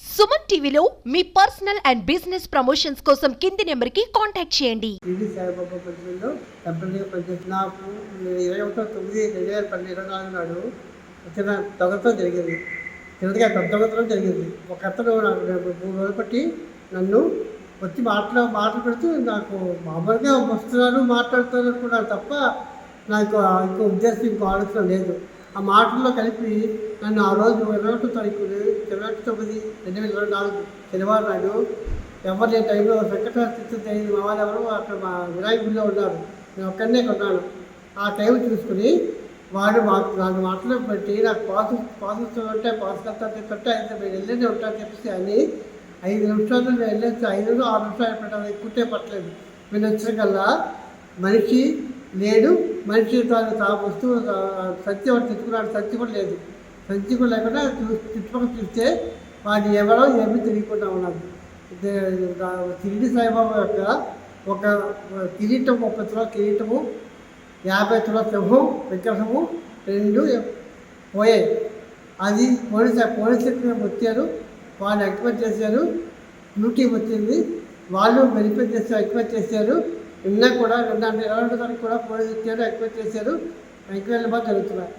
సుమన్ టీవీలో మీ personal and business promotions కోసం కింది నెంబర్కి కాంటాక్ట్ చేయండి. షిరిడి సాయిబాబా మందిరంలో టెంపరీగా పనిచేసి నాకు ఇరవై ఒకటో తొమ్మిది రెండు వేల పన్నెండు ఇరవై నాలుగు నాడు చిన్న దొంగతనం జరిగింది. చిన్నదిగా పెద్ద దొంగతనం జరిగింది. ఒక అతను నాకు నేను మూడు రోజులు బట్టి నన్ను వచ్చి మాటలు మాటలు పెడుతూ నాకు మామూలుగా వస్తున్నారు మాట్లాడుతున్నారు అనుకున్నాను తప్ప నాకు ఇంకో ఉద్దేశం ఇంకో ఆలోచన లేదు. ఆ మాటల్లో కలిపి నన్ను ఆ రోజు ఇరవై ఒకటో తారీఖు ఇరవై ఒకటి తొమ్మిది రెండు వేల ఇరవై నాలుగు శనివారం నాడు ఎవరు లేని టైంలో వెంకటేశ్వర తెలియదు మా వాళ్ళు ఎవరు అక్కడ మా వినాయకుడిలో ఉన్నారు. నేను ఒక్కడనే కొన్నాను. ఆ టైం చూసుకుని వాడు మా నాకు మాటలు పెట్టి నాకు పాసు పాస్ ఉంటే పాస్ కట్టా తింటే అయితే మీరు వెళ్ళేది ఉంటాను చెప్పేసి అని ఐదు నిమిషాలు నేను వెళ్ళేసి ఐదు ఆరు నిమిషాలు పెట్టాను ఎక్కువే పట్టలేదు. నేను వచ్చిన కల్లా మనిషి లేడు మనిషి తాను తా వస్తువు తా- సంచి ఒకటి తెచ్చుకున్నాడు సంచి కూడా లేదు. సంచి కూడా లేకుండా చుట్టుపక్కల చూస్తే వాడు ఎవరో ఏమీ తెలియకుండా ఉన్నాడు. తిరిగి సాయిబాబా యొక్క ఒక కిరీటం ముప్పై తుల కిరీటము యాభై తుల సింహం విగ్రహము రెండు పోయాయి. అది పోలీస్ పోలీసులకు మేము వచ్చారు వాళ్ళు ఎంక్వైరీ చేశారు. డ్యూటీ వచ్చింది వాళ్ళు వెరిఫై చేశారు ఎక్కువ చేశారు. నిన్న కూడా నిన్న ఇరవై రెండు తారీఖు కూడా పోలీసు ఎక్కువ చేశారు. ఎంక్వైరీలు బాగా జరుగుతున్నాయి